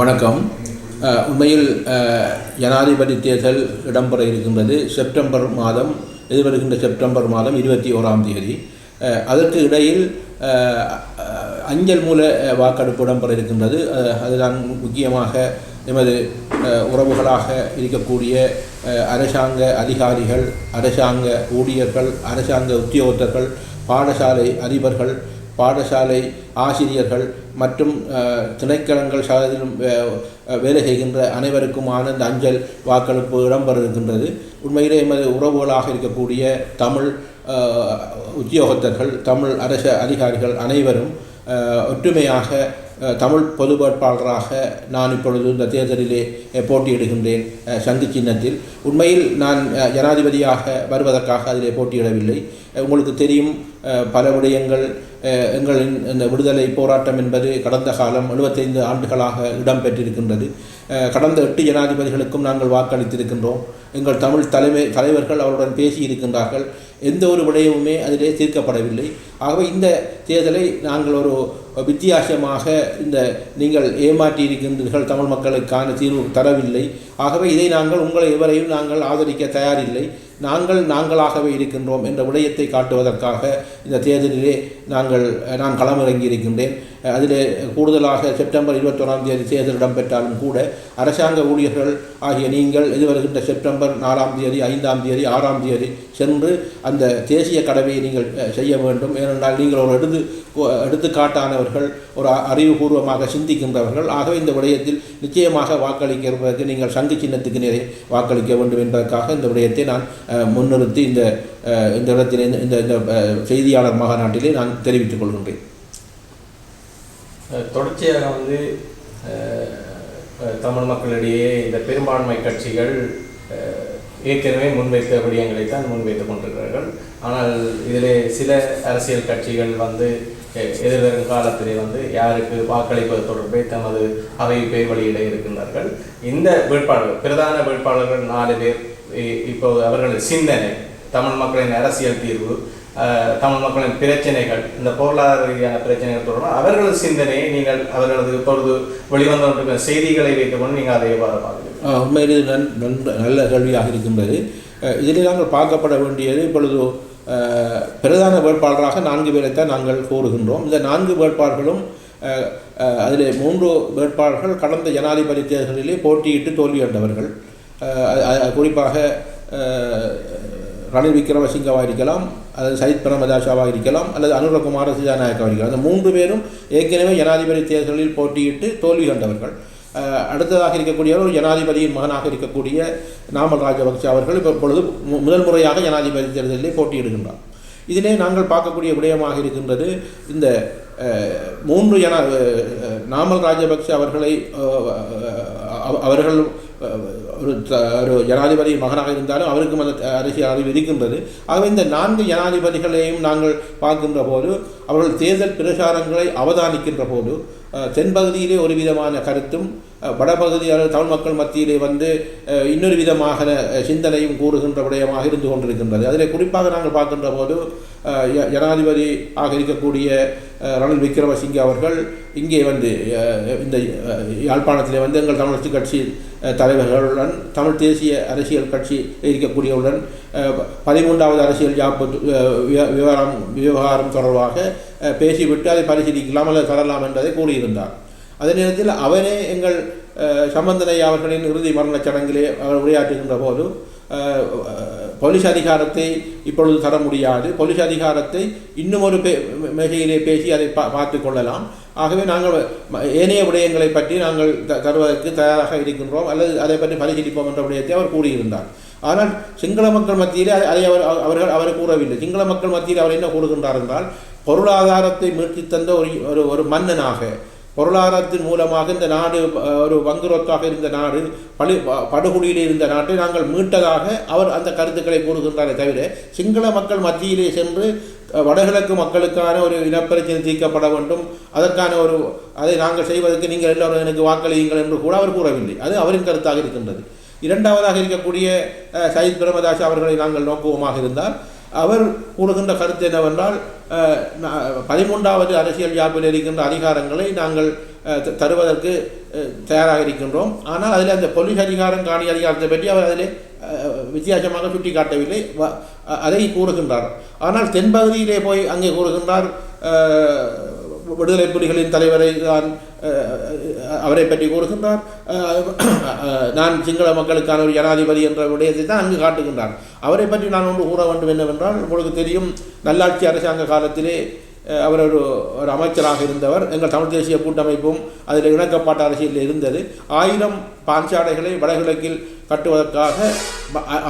வணக்கம். உண்மையில் ஜனாதிபதி தேர்தல் இடம்பெற இருக்கின்றது. செப்டம்பர் மாதம் எதிர்வருகின்ற செப்டம்பர் மாதம் இருபத்தி ஓராம் தேதி அதற்கு இடையில் அஞ்சல் மூல வாக்கெடுப்பு இடம்பெற இருக்கின்றது. அதுதான் முக்கியமாக எமது உறவுகளாக இருக்கக்கூடிய அரசாங்க அதிகாரிகள் அரசாங்க ஊழியர்கள் அரசாங்க உத்தியோகத்தர்கள் பாடசாலை அதிபர்கள் பாடசாலை ஆசிரியர்கள் மற்றும் திணைக்களங்கள் சார்பிலும் வேலை செய்கின்ற அனைவருக்குமான இந்த அஞ்சல் வாக்களிப்பு இடம்பெறுகின்றது. உண்மையிலே எமது உறவுகளாக இருக்கக்கூடிய தமிழ் உத்தியோகத்தர்கள் தமிழ் அரச அதிகாரிகள் அனைவரும் ஒற்றுமையாக தமிழ் பொது வேட்பாளராக நான் இப்பொழுது இந்த தேர்தலிலே போட்டியிடுகின்றேன் சங்கு சின்னத்தில். உண்மையில் நான் ஜனாதிபதியாக வருவதற்காக அதிலே போட்டியிடவில்லை. உங்களுக்கு தெரியும் பல விடயங்கள் எங்களின் இந்த விடுதலை போராட்டம் என்பது கடந்த காலம் 75 ஆண்டுகளாக இடம்பெற்றிருக்கின்றது. கடந்த எட்டு ஜனாதிபதிகளுக்கும் நாங்கள் வாக்களித்திருக்கின்றோம். எங்கள் தமிழ் தலைமை தலைவர்கள் அவருடன் பேசியிருக்கின்றார்கள். எந்த ஒரு விடயமுமே அதிலே தீர்க்கப்படவில்லை. ஆகவே இந்த தேர்தலை நாங்கள் ஒரு வித்தியாசமாக இந்த நீங்கள் ஏமாற்றி இருக்கின்றீர்கள் தமிழ் மக்களுக்கான தீர்வு தரவில்லை. ஆகவே இதை நாங்கள் உங்களை எவரையும் நாங்கள் ஆதரிக்க தயாரில்லை. நாங்கள் நாங்களாகவே இருக்கின்றோம் என்ற விடயத்தை காட்டுவதற்காக இந்த தேர்தலிலே நாங்கள் நான் களமிறங்கி இருக்கின்றேன். அதிலே கூடுதலாக செப்டம்பர் இருபத்தொராம் தேதி தேர்தல் இடம்பெற்றாலும் கூட அரசாங்க ஊழியர்கள் ஆகிய நீங்கள் எதிர்வருகின்ற செப்டம்பர் நாலாம் தேதி ஐந்தாம் தேதி ஆறாம் தேதி சென்று அந்த தேசிய கடமையை நீங்கள் செய்ய வேண்டும். ஏனென்றால் நீங்கள் ஒரு எடுத்து எடுத்துக்காட்டானவர்கள் ஒரு அறிவுபூர்வமாக சிந்திக்கின்றவர்கள். ஆகவே இந்த விடயத்தில் நிச்சயமாக வாக்களிக்கிறதற்கு நீங்கள் சங்கு சின்னத்துக்கு நேரே வாக்களிக்க வேண்டும் என்பதற்காக இந்த விடயத்தை நான் முன்னிறுத்தி இந்த இந்த இடத்திலே இந்த இந்த செய்தியாளர் மாநாட்டிலே நான் தெரிவித்துக் கொள்கின்றேன். தொடர்ச்சியாக வந்து தமிழ் மக்களிடையே இந்த பெரும்பான்மை கட்சிகள் ஏற்கனவே முன்வைத்த விடயங்களை தான் முன்வைத்துக் கொண்டிருக்கிறார்கள். ஆனால் இதிலே சில அரசியல் கட்சிகள் வந்து எதிர்வரும் காலத்திலே வந்து யாருக்கு வாக்களிப்பது தொடர்பை தமது அவை பேர் வெளியிட இருக்கின்றார்கள். இந்த வேட்பாளர்கள் பிரதான வேட்பாளர்கள் நாலு பேர் இப்போ இப்போது அவர்களது சிந்தனை தமிழ் மக்களின் அரசியல் தீர்வு தமிழ் மக்களின் பிரச்சனைகள் இந்த பொருளாதார ரீதியான பிரச்சனைகள் தொடர்பாக அவர்களது சிந்தனையை நீங்கள் அவர்களது இப்பொழுது வெளிவந்து கொண்டிருக்கிற செய்திகளை வைத்துக்கொண்டு நீங்கள் அதை எவ்வாறு பார்க்கிறீர்கள்? உண்மையில் இது நன் நல்ல கேள்வியாக இருக்கின்றது. இதில் நாங்கள் பார்க்கப்பட வேண்டியது இப்பொழுது பிரதான வேட்பாளராக நான்கு பேரைத்தான் நாங்கள் கூறுகின்றோம் இந்த நான்கு வேட்பாளர்களும் அதில் மூன்று வேட்பாளர்கள் கடந்த ஜனாதிபதி தேர்தலிலே போட்டியிட்டு தோல்வியடைந்தவர்கள். அஹ், குறிப்பாக ரணில் விக்ரமசிங்கவாக இருக்கலாம் அல்லது சயித் பிரமதாஷாவாக இருக்கலாம் அல்லது அனுரகுமார சிதாநாயக்காக இருக்கலாம். அந்த மூன்று பேரும் ஏற்கனவே ஜனாதிபதி தேர்தலில் போட்டியிட்டு தோல்வி கண்டவர்கள். அடுத்ததாக இருக்கக்கூடியவர் ஒரு ஜனாதிபதியின் மகனாக இருக்கக்கூடிய நாமல் ராஜபக்ச அவர்கள் இப்போ இப்பொழுது முதல் முறையாக ஜனாதிபதி தேர்தலிலே போட்டியிடுகின்றார். இதிலே நாங்கள் பார்க்கக்கூடிய விடயமாக இருக்கின்றது இந்த மூன்று ஜன நாமல் ராஜபக்சே அவர்களை அவர்கள் ஒரு ஒரு ஜனாதிபதி மகனாக இருந்தாலும் அவருக்கும் அந்த அரசியல் அறிவு இருக்கின்றது. ஆகவே இந்த நான்கு ஜனாதிபதிகளையும் நாங்கள் பார்க்கின்ற போது அவர்கள் தேர்தல் பிரச்சாரங்களை அவதானிக்கின்ற போது தென்பகுதியிலே ஒரு விதமான கருத்தும் வடபகுதியாளர் தமிழ் மக்கள் மத்தியிலே வந்து இன்னொரு விதமான சிந்தனையும் கூறுகின்ற விடயமாக இருந்து கொண்டிருக்கின்றது. அதில் குறிப்பாக நாங்கள் பார்க்கின்ற போது ஜனாதிபதி ஆக இருக்கக்கூடிய ரணில் விக்ரமசிங்கே அவர்கள் இங்கே வந்து இந்த யாழ்ப்பாணத்தில் யாழ்ப்பாணத்திலே வந்து எங்கள் தமிழ் கட்சி தலைவர்களுடன் தமிழ் தேசிய அரசியல் கட்சி இருக்கக்கூடியவுடன் பதிமூன்றாவது அரசியல் ஜாப்பு அஹ், விவகாரம் விவகாரம் தொடர்பாக பேசிவிட்டு அதை பரிசீலிக்கலாம் அல்லது தரலாம் என்பதை கூறியிருந்தார். அதே நேரத்தில் அவரே எங்கள் சம்பந்தனை அவர்களின் இறுதி மரணச் சடங்கிலே அவர் உரையாற்றுகின்ற போது போலீஸ் அதிகாரத்தை இப்பொழுது தர முடியாது. போலீஸ் அதிகாரத்தை இன்னும் ஒரு பே மேகையிலே பேசி அதை பா பார்த்து கொள்ளலாம். ஆகவே நாங்கள் ஏனைய விடயங்களை பற்றி நாங்கள் த தருவதற்கு தயாராக இருக்கின்றோம். அல்லது அதை பற்றி பரிசீலிப்போம் என்ற விடயத்தை அவர் கூறியிருந்தார். ஆனால் சிங்கள மக்கள் மத்தியிலே அதை- அவர் அவர்கள் அவர் கூறவில்லை. சிங்கள மக்கள் மத்தியில் அவர் என்ன கூறுகின்றார் என்றால் பொருளாதாரத்தை மீட்டி தந்த ஒரு ஒரு ஒரு மன்னனாக பொருளாதாரத்தின் மூலமாக இந்த நாடு ஒரு வங்குரோத்தாக இருந்த நாடு படு ப- படுகொலியில் இருந்த நாட்டை நாங்கள் மீட்டதாக அவர் அந்த கருத்துக்களை கூறுகின்றாரே தவிர சிங்கள மக்கள் மத்தியிலே சென்று வடகிழக்கு மக்களுக்கான ஒரு இனப்பிரச்சனை தீர்க்கப்பட வேண்டும். அதற்கான ஒரு அதை நாங்கள் செய்வதற்கு நீங்கள் எல்லோரும் எனக்கு வாக்களியுங்கள் என்று கூட அவர் கூறவில்லை. அது அவரின் கருத்தாக இருக்கின்றது. இரண்டாவதாக இருக்கக்கூடிய சயித் பிரமதாஸ் அவர்களை நாங்கள் நோக்குவோமாக இருந்தால் அவர் கூறுகின்ற கருத்து என்னவென்றால் பதிமூன்றாவது அரசியல் யாப்பில் இருக்கின்ற அதிகாரங்களை நாங்கள் த- தருவதற்கு தயாராக இருக்கின்றோம் ஆனால் அதில் அந்த போலீஸ் அதிகாரம் காணி அதிகாரத்தை பற்றி அவர் அதிலே வித்தியாசமாக சுட்டி காட்டவில்லை வ- அதை கூறுகின்றார். ஆனால் தென்பகுதியிலே போய் அங்கே கூறுகின்றார் விடுதலை புலிகளின் தலைவரை தான் அவரை பற்றி கூறுகின்றார். நான் சிங்கள மக்களுக்கான ஒரு ஜனாதிபதி என்ற விடயத்தை தான் அங்கு காட்டுகின்றார். அவரை பற்றி நான் ஒன்று கூற வேண்டும் என்னவென்றால் உங்களுக்கு தெரியும் நல்லாட்சி அரசாங்க காலத்திலே அவர் ஒரு ஒரு அமைச்சராக இருந்தவர். எங்கள் தமிழ் தேசிய கூட்டமைப்பும் அதில் இணக்கப்பாட்டு அரசியலில் இருந்தது. ஆயிரம் பாஞ்சாடைகளை வடகிழக்கில் கட்டுவதற்காக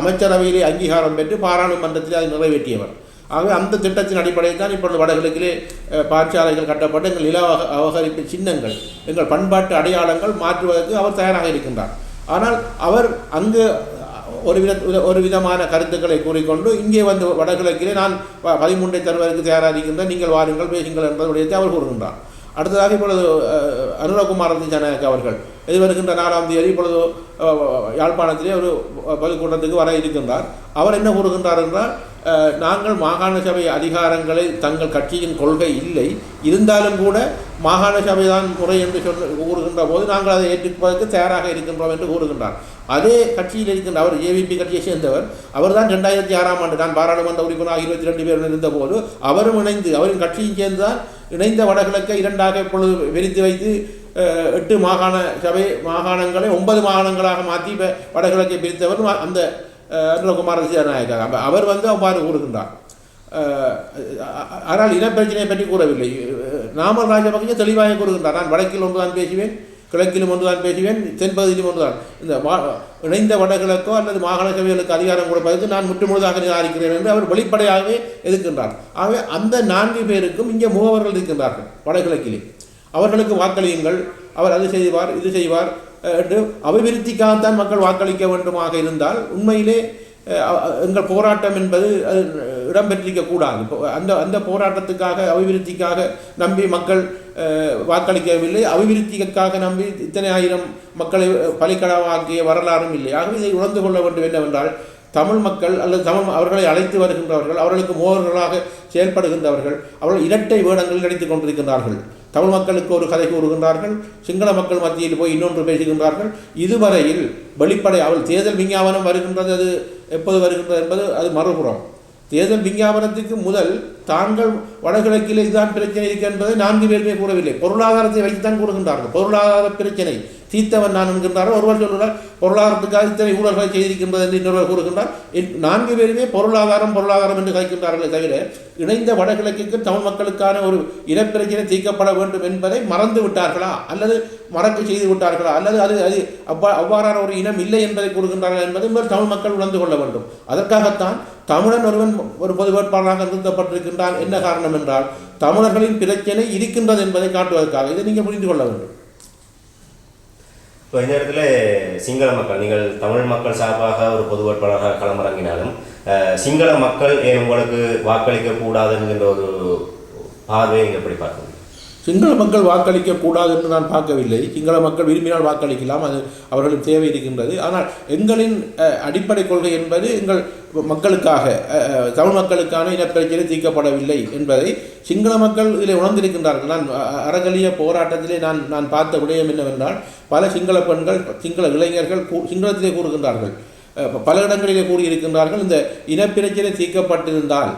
அமைச்சரவையிலே அங்கீகாரம் பெற்று பாராளுமன்றத்தில் அதை நிறைவேற்றியவர். ஆகவே அந்த திட்டத்தின் அடிப்படையில் தான் இப்பொழுது வடகிழக்கிலே பாற்சாலைகள் கட்டப்பட்டு எங்கள் நில அவகரிப்பு அபகரிப்பு சின்னங்கள் எங்கள் பண்பாட்டு அடையாளங்கள் மாற்றுவதற்கு அவர் தயாராக இருக்கின்றார். ஆனால் அவர் அங்கு ஒரு வித ஒரு விதமான கருத்துக்களை கூறிக்கொண்டு இங்கே வந்து வடகிழக்கிலே நான் பதிமூன்றை தருவதற்கு தயாராக இருக்கின்றேன் நீங்கள் வாருங்கள் பேசுங்கள் என்ற விடயத்தை அவர் கூறுகின்றார். அடுத்ததாக இப்பொழுது அனுரகுமார் ஜனநாயக் அவர்கள் எதிர்வருகின்ற நாலாம் தேதி இப்பொழுது யாழ்ப்பாணத்திலே ஒரு பொதுக்கூட்டத்துக்கு வர இருக்கின்றார். அவர் என்ன கூறுகின்றார் என்றால் நாங்கள் மாகாண சபை அதிகாரங்களை தங்கள் கட்சியின் கொள்கை இல்லை. இருந்தாலும் கூட மாகாண சபை தான் முறை என்று சொல் கூறுகின்ற போது நாங்கள் அதை ஏற்றுப்பதற்கு தயாராக இருக்கின்றோம் என்று கூறுகின்றார். அதே கட்சியில் இருக்கின்ற அவர் ஏவிபி கட்சியை சேர்ந்தவர் அவர் தான் ரெண்டாயிரத்தி ஆறாம் ஆண்டு நான் பாராளுமன்ற உறுப்பினராக இருபத்தி ரெண்டு பேர் இருந்தபோது அவரும் இணைந்து அவரின் கட்சியும் சேர்ந்துதான் இணைந்த வடகிழக்கை இரண்டாக இப்பொழுது விரித்து வைத்து எட்டு மாகாண சபை மாகாணங்களை ஒன்பது மாகாணங்களாக மாற்றி வடகிழக்கை பிரித்தவர் அந்த அஹ், அனுரகுமார அவர் வந்து அவ்வாறு கூறுகின்றார். ஆனால் இனப்பிரச்சனையை பற்றி கூறவில்லை. நாமல் ராஜபக்சே தெளிவாக கூறுகின்றார். நான் வடக்கில் ஒன்றுதான் பேசுவேன் கிழக்கிலும் ஒன்றுதான் பேசுவேன் தென்பகுதியிலும் ஒன்றுதான். இந்த இணைந்த வடகிழக்கோ அல்லது மாகாண சபைகளுக்கு அதிகாரம் கொடுப்பதற்கு நான் முற்றுமுழுதாக நிராகரிக்கிறேன் என்று அவர் வெளிப்படையாகவே எதிர்க்கின்றார். ஆகவே அந்த நான்கு பேருக்கும் இங்கே முகவர்கள் இருக்கின்றார்கள் வடகிழக்கிலே. அவர்களுக்கு வாக்களியுங்கள். அவர் அது செய்வார் இது செய்வார் அபிவிருத்திக்காகத்தான் மக்கள் வாக்களிக்க வேண்டுமாக இருந்தால் உண்மையிலே எங்கள் போராட்டம் என்பது அது இடம்பெற்றிருக்க கூடாது. இப்போ அந்த அந்த போராட்டத்துக்காக அபிவிருத்திக்காக நம்பி மக்கள் வாக்களிக்கவில்லை. அபிவிருத்திக்காக நம்பி இத்தனை ஆயிரம் மக்களை பலிக்கடவாக்கிய வரலாறும் இல்லை. ஆகவே இதை உணர்ந்து கொள்ள வேண்டும் என்னவென்றால் தமிழ் மக்கள் அல்லது தமிழ் அவர்களை அழைத்து வருகின்றவர்கள் அவர்களுக்கு மோகர்களாக செயல்படுகின்றவர்கள் அவர்கள் இரட்டை வேடங்களில் கிடைத்து கொண்டிருக்கின்றார்கள். தமிழ் மக்களுக்கு ஒரு கதை கூறுகின்றார்கள் சிங்கள மக்கள் மத்தியில் போய் இன்னொன்று பேசுகின்றார்கள். இதுவரையில் வெளிப்படை அவள் தேர்தல் விஞ்ஞாபனம் வருகின்றது அது எப்போது வருகின்றது என்பது அது மறுபுறம். தேர்தல் விஞ்ஞாபனத்துக்கு முதல் தாங்கள் வடகிழக்கில் இதுதான் பிரச்சனை இருக்கு என்பதை நான்கு பேருமே கூறவில்லை. பொருளாதாரத்தை வைத்துத்தான் கூறுகின்றார்கள். பொருளாதார பிரச்சனை. தீர்த்தவன் நான் என்கின்றார். ஒருவர் சொல்கிறார் பொருளாதாரத்துக்காக இத்தனை ஊழல்களை செய்திருக்கின்றது என்று இன்னொருவர் கூறுகின்றார். நான்கு பேருமே பொருளாதாரம் பொருளாதாரம் என்று கலைக்கின்றார்களே தவிர இணைந்த வடகிழக்குக்கு தமிழ் மக்களுக்கான ஒரு இனப்பிரச்சனை தீர்க்கப்பட வேண்டும் என்பதை மறந்து விட்டார்களா? அல்லது மறக்க செய்து விட்டார்களா? அல்லது அது அது அவ்வா அவ்வாறான ஒரு இனம் இல்லை என்பதை கூறுகின்றார்கள் என்பதை தமிழ் மக்கள் உணர்ந்து கொள்ள வேண்டும். அதற்காகத்தான் தமிழன் ஒருவன் ஒரு பொது வேட்பாளராக நிறுத்தப்பட்டிருக்கின்றான். என்ன காரணம் என்றால் தமிழர்களின் பிரச்சனை இருக்கின்றது என்பதை காட்டுவதற்காக. இதை நீங்கள் புரிந்து கொள்ள வேண்டும். இப்போ இந்த இடத்துல சிங்கள மக்கள் நீங்கள் தமிழ் மக்கள் சார்பாக ஒரு பொது வேட்பாளராக களமிறங்கினாலும் சிங்கள மக்கள் ஏன் உங்களுக்கு வாக்களிக்க கூடாது என்கின்ற ஒரு பார்வையை நீங்கள் எப்படி பார்க்கணும் சிங்கள மக்கள் வாக்களிக்க கூடாது என்று நான் பார்க்கவில்லை. சிங்கள மக்கள் விரும்பினால் வாக்களிக்கலாம். அது அவர்களுக்கு தேவை இருக்கின்றது. ஆனால் எங்களின் அடிப்படை கொள்கை என்பது எங்கள் மக்களுக்காக தமிழ் மக்களுக்கான இனப்பிரச்சனை தீர்க்கப்படவில்லை என்பதை சிங்கள மக்கள் இதில் உணர்ந்திருக்கின்றார்கள். நான் அறகலிய போராட்டத்திலே நான் நான் பார்த்த விடயம் என்னவென்றால் பல சிங்கள பெண்கள் சிங்கள இளைஞர்கள் கூ- சிங்களத்திலே கூறுகின்றார்கள். பல இடங்களிலே கூறியிருக்கின்றார்கள் இந்த இனப்பிரச்சனை தீர்க்கப்பட்டிருந்தால்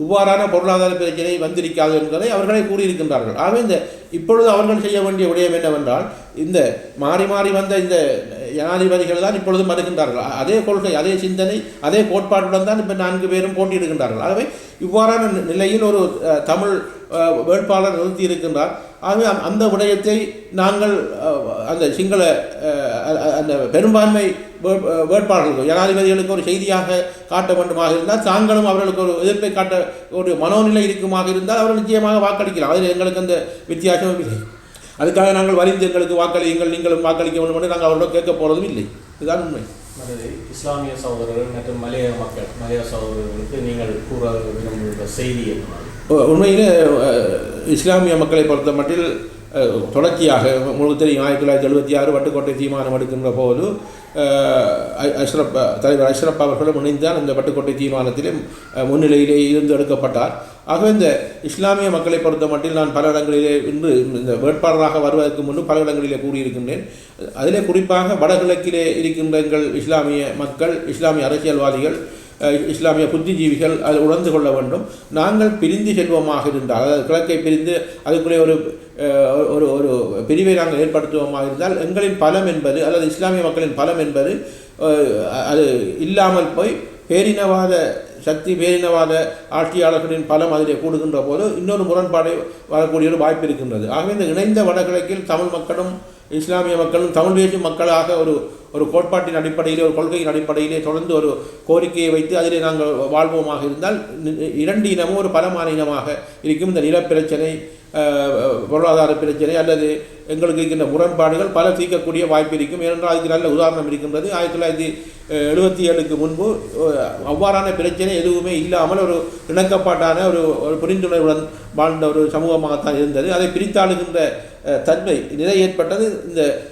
இவ்வாறான பொருளாதார பிரச்சனை வந்திருக்காது என்பதை அவர்களே கூறியிருக்கின்றார்கள். ஆகவே இந்த இப்பொழுது அவர்கள் செய்ய வேண்டிய விடயம் என்னவென்றால் இந்த மாறி மாறி வந்த இந்த ஜனாதிபதிகள் தான் இப்பொழுது மறுகின்றார்கள் அதே கொள்கை அதே சிந்தனை அதே கோட்பாட்டுடன் தான் இப்போ நான்கு பேரும் போட்டியிடுகின்றார்கள். ஆகவே இவ்வாறான நிலையில் ஒரு தமிழ் வேட்பாளர் நிறுத்தி இருக்கின்றார் ஆகவே அந்த- அந்த விடயத்தை நாங்கள் அந்த சிங்கள அந்த பெரும்பான்மை வேட்பாளர்களுக்கு ஜனாதிபதிகளுக்கு ஒரு செய்தியாக காட்ட வேண்டுமாக இருந்தால் தாங்களும் அவர்களுக்கு ஒரு எதிர்ப்பை காட்ட ஒரு மனோநிலை இருக்குமாக இருந்தால் அவர்கள் நிச்சயமாக வாக்களிக்கலாம். அதில் எங்களுக்கு அந்த வித்தியாசமும் இல்லை. அதுக்காக நாங்கள் வரிந்து எங்களுக்கு வாக்களியுங்கள் நீங்களும் வாக்களிக்க வேண்டும் என்று நாங்கள் அவர்களிடம் கேட்க போகிறதும் இல்லை. இதுதான் உண்மை. இஸ்லாமிய சகோதரர்கள் மற்றும் மலைய மக்கள் மலைய சகோதரர்களுக்கு நீங்கள் கூற விரும்புகிற செய்தி உண்மையிலே இஸ்லாமிய மக்களை பொறுத்த மட்டில் தொடர்ச்சியாக உங்களுக்கு தெரியும். ஆயிரத்தி தொள்ளாயிரத்தி எழுபத்தி ஆறு வட்டுக்கோட்டை தீர்மானம் எடுக்கின்ற போது அஷ்ரப் தலைவர் அஷ்ரப் அவர்களும் இணைந்தான் அந்த வட்டுக்கோட்டை தீர்மானத்திலே அஹ், முன்னிலையிலே இருந்து எடுக்கப்பட்டார். ஆகவே இந்த இஸ்லாமிய மக்களை பொறுத்த மட்டில் நான் பல இடங்களிலே இன்று இந்த வேட்பாளராக வருவதற்கு முன்பு பல இடங்களிலே கூறியிருக்கின்றேன். அதிலே குறிப்பாக வடகிழக்கிலே இருக்கின்ற எங்கள் இஸ்லாமிய மக்கள் இஸ்லாமிய அரசியல்வாதிகள் இஸ்லாமிய புத்திஜீவிகள் அதை உணர்ந்து கொள்ள வேண்டும். நாங்கள் பிரிந்து செல்வோமாக இருந்தால் அதாவது கிழக்கை பிரிந்து அதுக்குள்ளே ஒரு ஒரு ஒரு பிரிவை நாங்கள் ஏற்படுத்துவோமாக இருந்தால் எங்களின் பலம் என்பது அல்லது இஸ்லாமிய மக்களின் பலம் என்பது அது இல்லாமல் போய் பேரினவாத சக்தி பேரினவாத ஆட்சியாளர்களின் பலம் அதிலே கூடுகின்ற போது இன்னொரு முரண்பாடு வரக்கூடிய ஒரு வாய்ப்பு இருக்கின்றது. ஆகவே இந்த இணைந்த வடகிழக்கில் தமிழ் மக்களும் இஸ்லாமிய மக்களும் தமிழ் பேசும் மக்களாக ஒரு ஒரு கோட்பாட்டின் அடிப்படையிலே ஒரு கொள்கையின் அடிப்படையிலே தொடர்ந்து ஒரு கோரிக்கையை வைத்து அதிலே நாங்கள் வாழ்வோமாக இருந்தால் இரண்டு இனமும் ஒரு பலமான இனமாக இருக்கும். இந்த நிலப்பிரச்சனை பொருளாதார பிரச்சனை அல்லது எங்களுக்கு இருக்கின்ற முரண்பாடுகள் பல தீர்க்கக்கூடிய வாய்ப்பு இருக்கும். ஏனென்றால் அதுக்கு நல்ல உதாரணம் இருக்கின்றது. ஆயிரத்தி தொள்ளாயிரத்தி எழுபத்தி ஏழுக்கு முன்பு அவ்வாறான பிரச்சனை எதுவுமே இல்லாமல் ஒரு இணக்கப்பாட்டான ஒரு ஒரு புரிந்துணர்வுடன் வாழ்ந்த ஒரு சமூகமாகத்தான் இருந்தது. அதை பிரித்தாளுகின்ற தன்மை நிலை ஏற்பட்டது. இந்த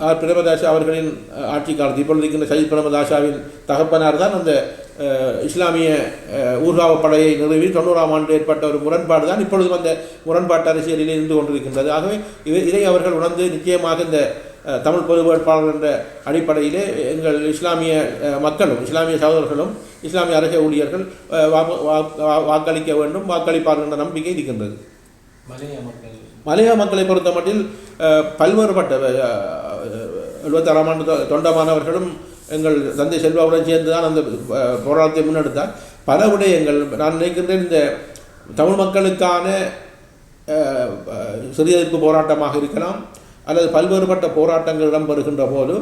ஆர். பிரேமதாசா அவர்களின் ஆட்சி காலத்தில். இப்பொழுது இருக்கின்ற சஜித் பிரேமதாசாவின் தகப்பனார் தான் அந்த இஸ்லாமிய ஊர்காவ படையை நிறுவி தொண்ணூறாம் ஆண்டு ஏற்பட்ட ஒரு முரண்பாடு தான் இப்பொழுதும் அந்த முரண்பாட்டு அரசியலில் இருந்து கொண்டிருக்கின்றது. ஆகவே இவை- இதை அவர்கள் உணர்ந்து நிச்சயமாக இந்த தமிழ் பொது வேட்பாளர் என்ற அடிப்படையிலே எங்கள் இஸ்லாமிய மக்களும் இஸ்லாமிய சகோதரர்களும் இஸ்லாமிய அரச ஊழியர்கள் வா- வாக்களிக்க வேண்டும் வாக்களிப்பார்கள் என்ற நம்பிக்கை இருக்கின்றது. மலைய மக்கள் மலைய மக்களை பொறுத்த மட்டில் பல்வேறுபட்ட எழுபத்தாறாம் ஆண்டு தொண்டமானவர்களும் எங்கள் தந்தை செல்வாவுடன் சேர்ந்து தான் அந்த போராட்டத்தை முன்னெடுத்தார். பல விடயங்கள் நான் நினைக்கின்றேன் இந்த தமிழ் மக்களுக்கான சிறியதிர்ப்பு போராட்டமாக இருக்கலாம் அல்லது பல்வேறுபட்ட போராட்டங்கள் இடம்பெறுகின்ற போது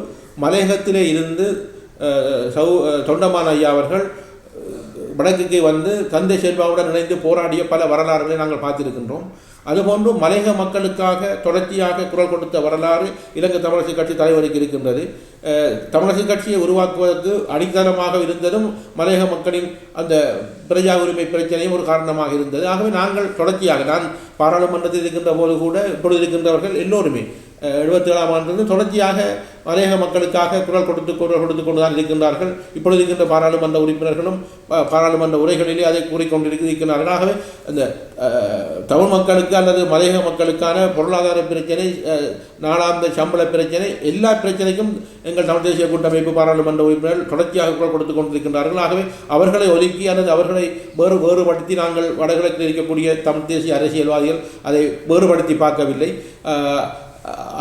மலையகத்திலே இருந்து சௌ தொண்டமான ஐயா அவர்கள் வடக்குக்கு வந்து தந்தை செல்வாவுடன் இணைந்து போராடிய பல வரலாறுகளை நாங்கள் பார்த்திருக்கின்றோம். அதுபோன்று மலையக மக்களுக்காக தொடர்ச்சியாக குரல் கொடுத்த வரலாறு இலங்கை தமிழரசு கட்சி தலைவருக்கு இருக்கின்றது. தமிழரசு கட்சியை உருவாக்குவதற்கு அடித்தளமாக இருந்ததும் மலையக மக்களின் அந்த பிரஜா உரிமை பிரச்சனையும் ஒரு காரணமாக இருந்தது. ஆகவே நாங்கள் தொடர்ச்சியாக நான் பாராளுமன்றத்தில் இருக்கின்ற போது கூட இப்பொழுது இருக்கின்றவர்கள் எல்லோருமே எழுபத்தி ஏழாம் ஆண்டிலிருந்து தொடர்ச்சியாக மலையக மக்களுக்காக குரல் கொடுத்து குரல் கொடுத்து கொண்டு தான் இருக்கின்றார்கள். இப்பொழுது இருக்கின்ற பாராளுமன்ற உறுப்பினர்களும் பாராளுமன்ற உரைகளிலே அதை கூறிக்கொண்டிருக்கிறார்கள் ஆகவே அந்த தமிழ் மக்களுக்கு அல்லது மலையக மக்களுக்கான பொருளாதார பிரச்சனை நாளாந்த சம்பள பிரச்சனை எல்லா பிரச்சனைக்கும் எங்கள் தமிழ் தேசிய கூட்டமைப்பு பாராளுமன்ற உறுப்பினர்கள் தொடர்ச்சியாக குரல் கொடுத்து கொண்டிருக்கின்றார்கள். ஆகவே அவர்களை ஒதுக்கி அல்லது அவர்களை வேறு வேறுபடுத்தி நாங்கள் வடகிழக்கில் இருக்கக்கூடிய தமிழ் தேசிய அரசியல்வாதிகள் அதை வேறுபடுத்தி பார்க்கவில்லை.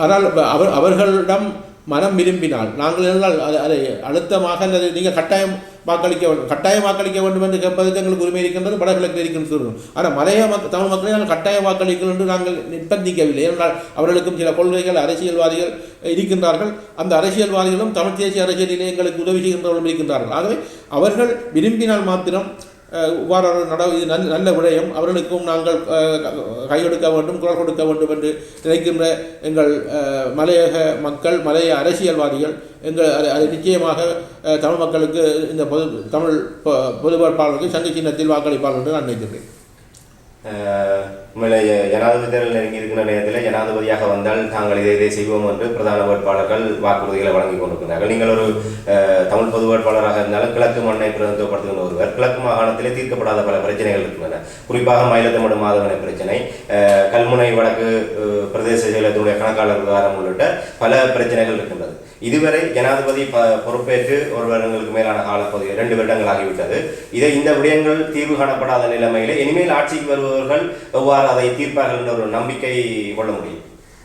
ஆனால் அவர் அவர்களிடம் மனம் விரும்பினால் நாங்கள் இருந்தால் அதை அதை அழுத்தமாக அல்லது நீங்கள் கட்டாயம் வாக்களிக்க வேண்டும் கட்டாயம் வாக்களிக்க வேண்டும் என்று கேட்பதற்கு எங்களுக்கு உரிமை இருக்கின்றது வடகிழக்கில் இருக்கின்றது ஆனால் மலைய மக் தமிழ் மக்களை நாங்கள் கட்டாயம் வாக்களிக்கணும் என்று நாங்கள் நிர்பந்திக்கவில்லை. ஏனென்றால் அவர்களுக்கும் சில கொள்கைகள் அரசியல்வாதிகள் இருக்கின்றார்கள். அந்த அரசியல்வாதிகளும் தமிழ் தேசிய அரசியலிலே எங்களுக்கு உதவி செய்கின்றவர்களும் இருக்கின்றார்கள். ஆகவே அவர்கள் விரும்பினால் மாத்திரம் இவ்வாறான நட இது நல்ல நல்ல விடயம். அவர்களுக்கும் நாங்கள் கை கையெடுக்க வேண்டும் குரல் கொடுக்க வேண்டும் என்று நினைக்கின்ற எங்கள் மலையக மக்கள் மலைய அரசியல்வாதிகள் எங்கள் அது நிச்சயமாக தமிழ் மக்களுக்கு இந்த பொது தமிழ் பொ- பொது வேட்பாளருக்கு சங்க சின்னத்தில் வாக்களிப்பார்கள் என்று நான் நினைக்கின்றேன். உண்மையிலே ஜனாதிபதி தேர்தல் நெருங்கி இருக்கிற நேரத்தில் ஜனாதிபதியாக வந்தால் தாங்கள் இதை இதை செய்வோம் என்று பிரதான வேட்பாளர்கள் வாக்குறுதிகளை வழங்கி கொண்டிருக்கிறார்கள். நீங்கள் ஒரு தமிழ் பொது வேட்பாளராக இருந்தாலும் கிழக்கு மண்ணை பிரதிநிதித்துவப்படுத்துகின்ற ஒருவர் கிழக்கு மாகாணத்திலே தீர்க்கப்படாத பல பிரச்சனைகள் இருக்கின்றன. குறிப்பாக மயிலத்தமிடு மாதவனை பிரச்சனை கல்முனை வடக்கு பிரதேச செயலகத்தினுடைய கணக்காளர் விவகாரம் உள்ளிட்ட பல பிரச்சனைகள் இருக்கின்றது. இதுவரை ஜனாதிபதி ப பொறுப்பேற்று ஒரு வருடங்களுக்கு மேலான காலப்பகுதி இரண்டு வருடங்கள் ஆகிவிட்டது. இதை இந்த விடயங்கள் தீர்வு காணப்படாத நிலைமையில் இனிமேல் ஆட்சிக்கு வருபவர்கள் எவ்வாறு அதை தீர்ப்பார்கள் என்ற ஒரு நம்பிக்கை கொள்ள முடியும்?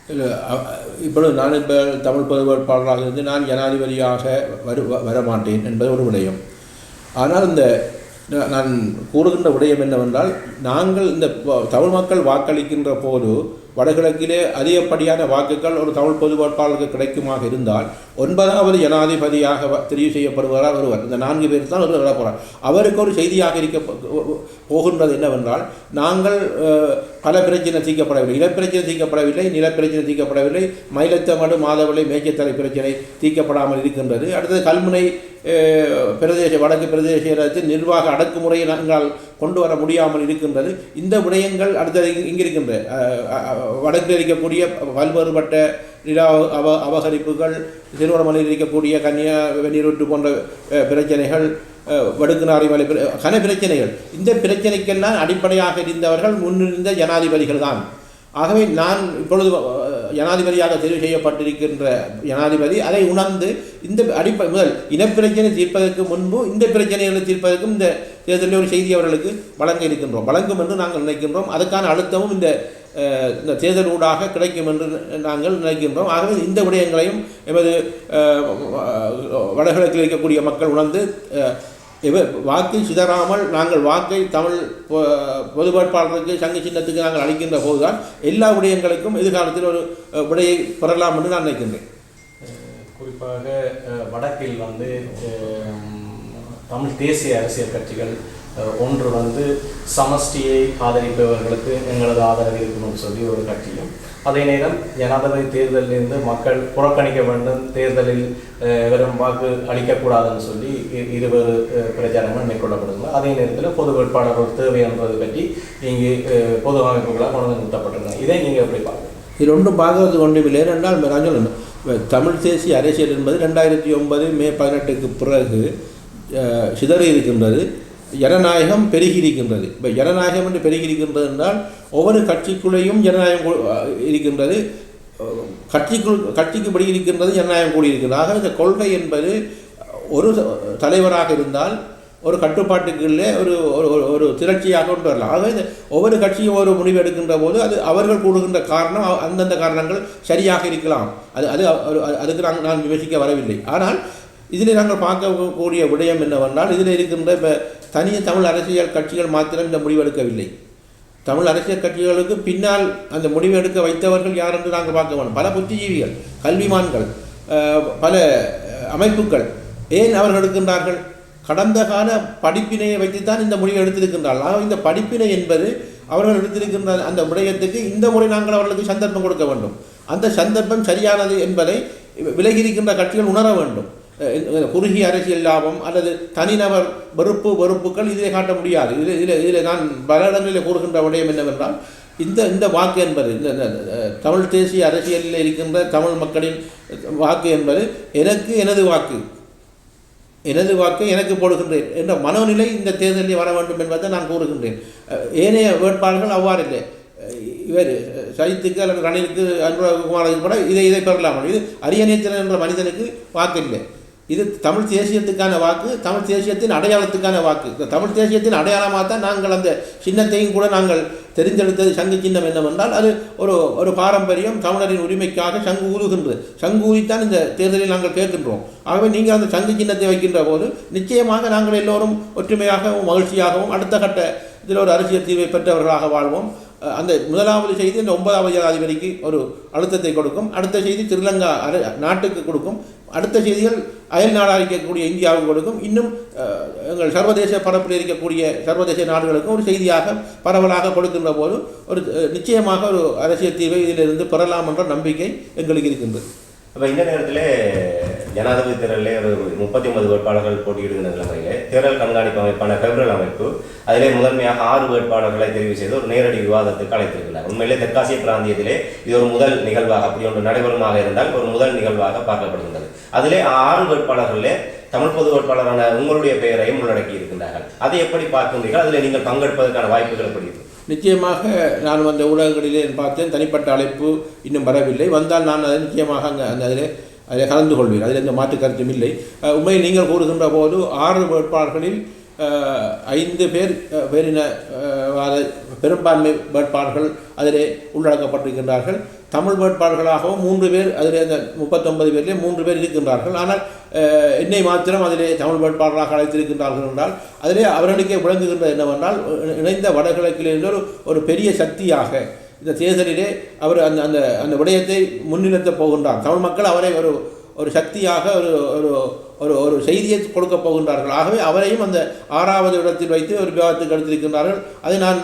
இல்லை இப்பொழுது நான் இப்போ தமிழ் பொதுவேட்பாளராக இருந்து நான் ஜனாதிபதியாக வரு வ- வரமாட்டேன் என்பது ஒரு விடயம். ஆனால் இந்த நான் கூறுகின்ற விடயம் என்னவென்றால் நாங்கள் இந்த தமிழ் மக்கள் வாக்களிக்கின்ற போது வடகிழக்கிலே அதிகப்படியான வாக்குகள் ஒரு தமிழ் பொது வேட்பாளருக்கு கிடைக்குமாக இருந்தால் ஒன்பதாவது ஜனாதிபதியாக தெரிவு செய்யப்படுவதால் ஒருவர். இந்த நான்கு பேர் தான் ஒருவர் வரப்போகிறார் அவருக்கு ஒரு செய்தியாக இருக்க போகின்றது என்னவென்றால் நாங்கள் பல பிரச்சனை தீர்க்கப்படவில்லை. இனப்பிரச்சனை தீர்க்கப்படவில்லை நிலப்பிரச்சனை தீர்க்கப்படவில்லை மயிலத்தமடு மாதவளை மேய்ச்சத்தலை பிரச்சனை தீர்க்கப்படாமல் இருக்கின்றது. அடுத்தது கல்முனை பிரதேச வடக்கு பிரதேசத்தில் நிர்வாக அடக்குமுறையை நாங்கள் கொண்டு வர முடியாமல் இருக்கின்றது. இந்த விடயங்கள் அடுத்தது இங்கே இருக்கின்ற அஹ், வடக்கில் இருக்கக்கூடிய பல்வேறுபட்ட நில அவ அபகரிப்புகள் திருவண்ணாமலையில் இருக்கக்கூடிய கன்னியா வெளியூட்டு போன்ற பிரச்சனைகள் அஹ், வடுக்குநாரி மலை கன பிரச்சனைகள். இந்த பிரச்சனைக்கெல்லாம் அடிப்படையாக இருந்தவர்கள் முன்னிருந்த ஜனாதிபதிகள் தான் ஆகவே நான் இப்பொழுது ஜனாதிபதியாக தெரிவு செய்யப்பட்டிருக்கின்ற ஜனாதிபதி அதை உணர்ந்து இந்த அடிப்படை முதல் இனப்பிரச்சனை தீர்ப்பதற்கு முன்பு இந்த பிரச்சனைகளை தீர்ப்பதற்கும் இந்த தேர்தலில் ஒரு செய்தி அவர்களுக்கு வழங்க இருக்கின்றோம். வழங்கும் என்று நாங்கள் நினைக்கின்றோம். அதுக்கான அழுத்தமும் இந்த இந்த தேர்தல் ஊடாக கிடைக்கும் என்று நாங்கள் நினைக்கின்றோம். ஆகவே இந்த விடயங்களையும் எமது வடகிழக்கில் இருக்கக்கூடிய மக்கள் உணர்ந்து இவர் வாக்கை சிதறாமல் நாங்கள் வாக்கை தமிழ் பொ- பொது வேட்பாளருக்கு சங்க சின்னத்துக்கு நாங்கள் அளிக்கின்ற போதுதான் எல்லா விடயங்களுக்கும் எதிர்காலத்தில் ஒரு விடையை பெறலாம் என்று நான் நினைக்கின்றேன். குறிப்பாக வடக்கில் வந்து தமிழ் தேசிய அரசியல் கட்சிகள் ஒன்று வந்து சமஷ்டியை ஆதரிப்பவர்களுக்கு எங்களது ஆதரவு இருக்கணும்னு சொல்லி ஒரு கட்சியும் அதே நேரம் ஜனாதிபதி தேர்தலிலிருந்து மக்கள் புறக்கணிக்க வேண்டும் தேர்தலில் வெறும் வாக்கு அளிக்கக்கூடாதுன்னு சொல்லி இ- பிரச்சாரங்கள் மேற்கொள்ளப்படுகிறது. அதே நேரத்தில் பொது வேட்பாளர்கள் தேவை என்பது பற்றி இங்கு பொது அமைப்புகளாக கொண்டு வந்து இதை நீங்கள் எப்படி பார்க்கணும் இது ஒன்றும் பார்க்கறது ஒன்றுமில்லை ஏனென்றால் நான் சொல்லணும் தமிழ் தேசிய அரசியல் என்பது ரெண்டாயிரத்தி ஒன்பது மே பதினெட்டுக்கு பிறகு சிதறி இருக்கின்றது. ஜனநாயகம் பெருகி இருக்கின்றது இப்போ ஜனநாயகம் என்று பெருகியிருக்கின்றது என்றால் ஒவ்வொரு கட்சிக்குள்ளேயும் ஜனநாயகம் இருக்கின்றது. கட்சிக்குள் கட்சிக்கு படி இருக்கின்றது ஜனநாயகம் கூடியிருக்கின்றது ஆக இந்த கொள்கை என்பது ஒரு தலைவராக இருந்தால் ஒரு கட்டுப்பாட்டுக்குள்ளே ஒரு ஒரு ஒரு- திரட்சியாக கொண்டு வரலாம். ஆக இந்த ஒவ்வொரு கட்சியும் ஒரு முடிவு எடுக்கின்ற போது அது அவர்கள் கூடுகின்ற காரணம் அந்தந்த காரணங்கள் சரியாக இருக்கலாம். அது அது அது- அதுக்கு நாங்கள் நான் விமர்சிக்க வரவில்லை. ஆனால் இதில் நாங்கள் பார்க்கக்கூடிய விடயம் என்னவென்றால் இதில் இருக்கின்ற இப்போ தனிய தமிழ் அரசியல் கட்சிகள் மாத்திரம் இந்த முடிவெடுக்கவில்லை தமிழ் அரசியல் கட்சிகளுக்கு பின்னால் அந்த முடிவெடுக்க வைத்தவர்கள் யார் என்று நாங்கள் பார்க்க வேண்டும் பல புத்திஜீவிகள் கல்விமான்கள் பல அமைப்புகள் ஏன் அவர்கள் எடுக்கின்றார்கள்? கடந்த கால படிப்பினையை வைத்துத்தான் இந்த முடிவை எடுத்திருக்கின்றார்கள். ஆக இந்த படிப்பினை என்பது அவர்கள் எடுத்திருக்கின்ற அந்த விடயத்துக்கு இந்த முறை நாங்கள் அவர்களுக்கு சந்தர்ப்பம் கொடுக்க வேண்டும். அந்த சந்தர்ப்பம் சரியானது என்பதை விலகி இருக்கின்ற கட்சிகள் உணர வேண்டும். குறுகிய அரசியல் லாபம் அல்லது தனிநபர் வெறுப்பு வெறுப்புகள் இதிலே காட்ட முடியாது. இதில் இதில் இதில் நான் பல இடங்களில் கூறுகின்ற விடயம் என்னவென்றால் இந்த இந்த வாக்கு என்பது இந்த இந்த, தமிழ் தேசிய அரசியலில் இருக்கின்ற தமிழ் மக்களின் வாக்கு என்பது எனக்கு எனது வாக்கு. எனது வாக்கு எனக்கு போடுகின்றேன் என்ற மனோநிலை இந்த தேர்தலில் வர வேண்டும் என்பதை நான் கூறுகின்றேன். ஏனைய வேட்பாளர்கள் அவ்வாறு இல்லை இவர் சைத்துக்கு அல்லது ரணிலுக்கு அனுராகுமாருக்கு கூட இதை இதை பெறலாம். இது அரியநேத்திரன் என்ற மனிதனுக்கு வாக்கு இல்லை இது தமிழ் தேசியத்துக்கான வாக்கு தமிழ் தேசியத்தின் அடையாளத்துக்கான வாக்கு. இந்த தமிழ் தேசியத்தின் அடையாளமாக தான் நாங்கள் அந்த சின்னத்தையும் கூட நாங்கள் தெரிந்தெடுத்தது சங்கு சின்னம் என்னவென்றால் அது ஒரு ஒரு பாரம்பரியம் தமிழரின் உரிமைக்காக சங்கு ஊதுகின்றது. சங்கு ஊதித்தான் இந்த தேர்தலில் நாங்கள் கேட்கின்றோம். ஆகவே நீங்கள் அந்த சங்கு சின்னத்தை வைக்கின்ற போது நிச்சயமாக நாங்கள் எல்லோரும் ஒற்றுமையாகவும் மகிழ்ச்சியாகவும் அடுத்த கட்ட இதில் ஒரு அரசியல் தீர்வை பெற்றவர்களாக வாழ்வோம். அந்த முதலாவது செய்தி இந்த ஒன்பதாவது ஜனாதிபதிக்கு ஒரு அழுத்தத்தை கொடுக்கும். அடுத்த செய்தி திருலங்கா அர நாட்டுக்கு கொடுக்கும். அடுத்த செய்திகள் அயல் நாடாக இருக்கக்கூடிய இந்தியாவுக்கு கொடுக்கும். இன்னும் எங்கள் சர்வதேச பரப்பில் இருக்கக்கூடிய சர்வதேச நாடுகளுக்கும் ஒரு செய்தியாக பரவலாக கொடுக்கின்ற போது ஒரு நிச்சயமாக ஒரு அரசியல் தீர்வை இதிலிருந்து பெறலாம் என்ற நம்பிக்கை எங்களுக்கு இருக்கின்றது. அப்போ இந்த நேரத்தில் ஜனாதிபதி தேர்தலில் ஒரு முப்பத்தி ஒன்பது வேட்பாளர்கள் போட்டியிடுகின்ற நிலைமையிலே தேர்தல் கண்காணிப்பு அமைப்பான பெப்ரல் அமைப்பு அதிலே முதன்மையாக ஆறு வேட்பாளர்களை தெரிவு செய்து ஒரு நேரடி விவாதத்துக்கு அழைத்திருக்கிறார் உண்மையிலே தெற்காசிய பிராந்தியத்திலே இது ஒரு முதல் நிகழ்வாக அப்படி ஒன்று நடைபெறுமாக இருந்தால் ஒரு முதல் நிகழ்வாக பார்க்கப்படுகின்றது. அதிலே ஆறு வேட்பாளர்களே தமிழ் பொது வேட்பாளரான உங்களுடைய பெயரையும் உள்ளடக்கி இருக்கின்றார்கள். அதை எப்படி பார்க்கின்றீர்கள்? அதில் நீங்கள் பங்கெடுப்பதற்கான வாய்ப்புகள் எப்படி இருக்கு? நிச்சயமாக நான் அந்த ஊடகங்களிலே பார்த்தேன் தனிப்பட்ட அழைப்பு இன்னும் வரவில்லை. வந்தால் நான் அதை நிச்சயமாக அங்கே அந்த அதில் அதில் கலந்து கொள்வீர் அதில் எந்த மாற்று கருத்தும் இல்லை. உண்மையை உண்மையில் நீங்கள் கூறுகின்ற போது ஆறு வேட்பாளர்களில் ஐந்து பேர் பேரின பெரும்பான்மை வேட்பாளர்கள் அதிலே உள்ளடக்கப்பட்டிருக்கின்றார்கள். தமிழ் வேட்பாளர்களாகவும் மூன்று பேர் அதிலே அந்த முப்பத்தொன்பது பேரிலே மூன்று பேர் இருக்கின்றார்கள். ஆனால் என்னை மாத்திரம் அதிலே தமிழ் வேட்பாளராக அழைத்திருக்கின்றார்கள் என்றால் அதிலே அவர்களுக்கே விளங்குகின்றது என்னவென்றால் இணைந்த வடகிழக்கிலிருந்து ஒரு ஒரு பெரிய சக்தியாக இந்த தேர்தலிலே அவர் அந்த அந்த அந்த விடயத்தை முன்னிறுத்தப் போகின்றார். தமிழ் மக்கள் அவரை ஒரு ஒரு சக்தியாக ஒரு ஒரு ஒரு ஒரு செய்தியை கொடுக்கப் போகின்றார்கள். ஆகவே அவரையும் அந்த ஆறாவது இடத்தில் வைத்து ஒரு விவாதத்துக்கு எடுத்திருக்கின்றார்கள். அதை நான்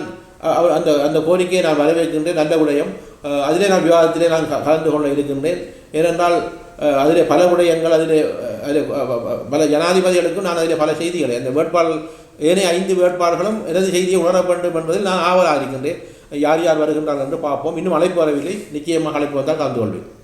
அவர் அந்த அந்த கோரிக்கையை நான் வரவேற்கின்றேன். நல்ல விடயம். அதிலே நான் விவாதத்திலே நான் கலந்து கொள்ள இருக்கின்றேன். ஏனென்றால் அதிலே பல விடயங்கள் அதிலே அஹ், அதிலே பல ஜனாதிபதிகளுக்கும் நான் அதிலே பல செய்திகளை அந்த வேட்பாளர் ஏனைய ஐந்து வேட்பாளர்களும் எனது செய்தியை உணர வேண்டும் என்பதில் நான் ஆவலாக இருக்கின்றேன். யார் யார் வருகின்றார்கள் என்று பார்ப்போம். இன்னும் அழைப்பு வரவில்லை. நிச்சயமாக அழைப்பு வந்தால் கலந்து கொள்வேன்.